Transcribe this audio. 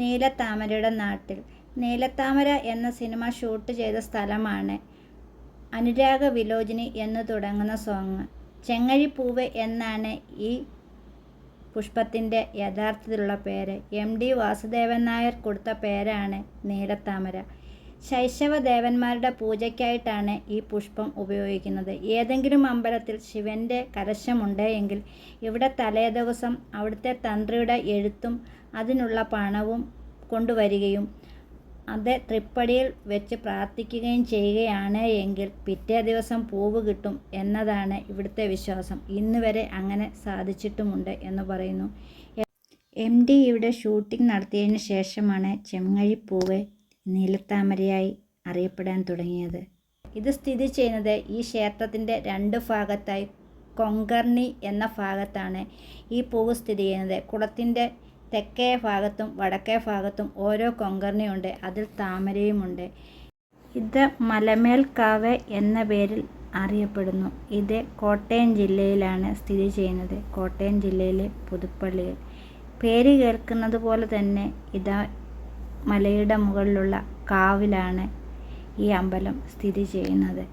നീലത്താമരയുടെ നാട്ടിൽ. നീലത്താമര എന്ന cinema shoot ചെയ്ത സ്ഥലമാണ് അനുരാഗ വിലോചിനി എന്ന് തുടങ്ങുന്ന സോങ്. ചെങ്ങഴിപ്പൂവ് എന്നാണ് ഈ പുഷ്പത്തിന്റെ യഥാർത്ഥത്തിലുള്ള പേര്. എം ഡി വാസുദേവൻ നായർ കൊടുത്ത പേരാണ് നീലത്താമര. ശൈശവ ദേവന്മാരുടെ പൂജയ്ക്കായിട്ടാണ് ഈ പുഷ്പം ഉപയോഗിക്കുന്നത്. ഏതെങ്കിലും അമ്പലത്തിൽ ശിവന്റെ കലശമുണ്ട് എങ്കിൽ ഇവിടെ തലേദിവസം അവിടുത്തെ തന്ത്രിയുടെ എഴുത്തും അതിനുള്ള പണവും കൊണ്ടുവരികയും അത് തൃപ്പടിയിൽ വെച്ച് പ്രാർത്ഥിക്കുകയും ചെയ്യുകയാണ് എങ്കിൽ പിറ്റേ ദിവസം പൂവ് കിട്ടും എന്നതാണ് ഇവിടുത്തെ വിശ്വാസം. ഇന്ന് വരെ അങ്ങനെ സാധിച്ചിട്ടുമുണ്ട് എന്ന് പറയുന്നു. എം ഡി ഇവിടെ ഷൂട്ടിംഗ് നടത്തിയതിന് ശേഷമാണ് ചെമ്മഴിപ്പൂവ് നീലത്താമരയായി അറിയപ്പെടാൻ തുടങ്ങിയത്. ഇത് സ്ഥിതി ചെയ്യുന്നത് ഈ ക്ഷേത്രത്തിന്റെ രണ്ട് ഭാഗത്തായി കൊങ്കർണി എന്ന ഭാഗത്താണ് ഈ പൂവ് സ്ഥിതി ചെയ്യുന്നത്. കുളത്തിന്റെ തെക്കേ ഭാഗത്തും വടക്കേ ഭാഗത്തും ഓരോ കൊങ്കർണിയുണ്ട്. അതിൽ താമരയുമുണ്ട്. ഇത് മലമേൽക്കാവ് എന്ന പേരിൽ അറിയപ്പെടുന്നു. ഇത് കോട്ടയം ജില്ലയിലാണ് സ്ഥിതി ചെയ്യുന്നത്. കോട്ടയം ജില്ലയിലെ പുതുപ്പള്ളിയിൽ. പേര് കേൾക്കുന്നത് പോലെ തന്നെ ഇതാ മലയുടെ മുകളിലുള്ള കാവിലാണ് ഈ അമ്പലം സ്ഥിതി ചെയ്യുന്നത്.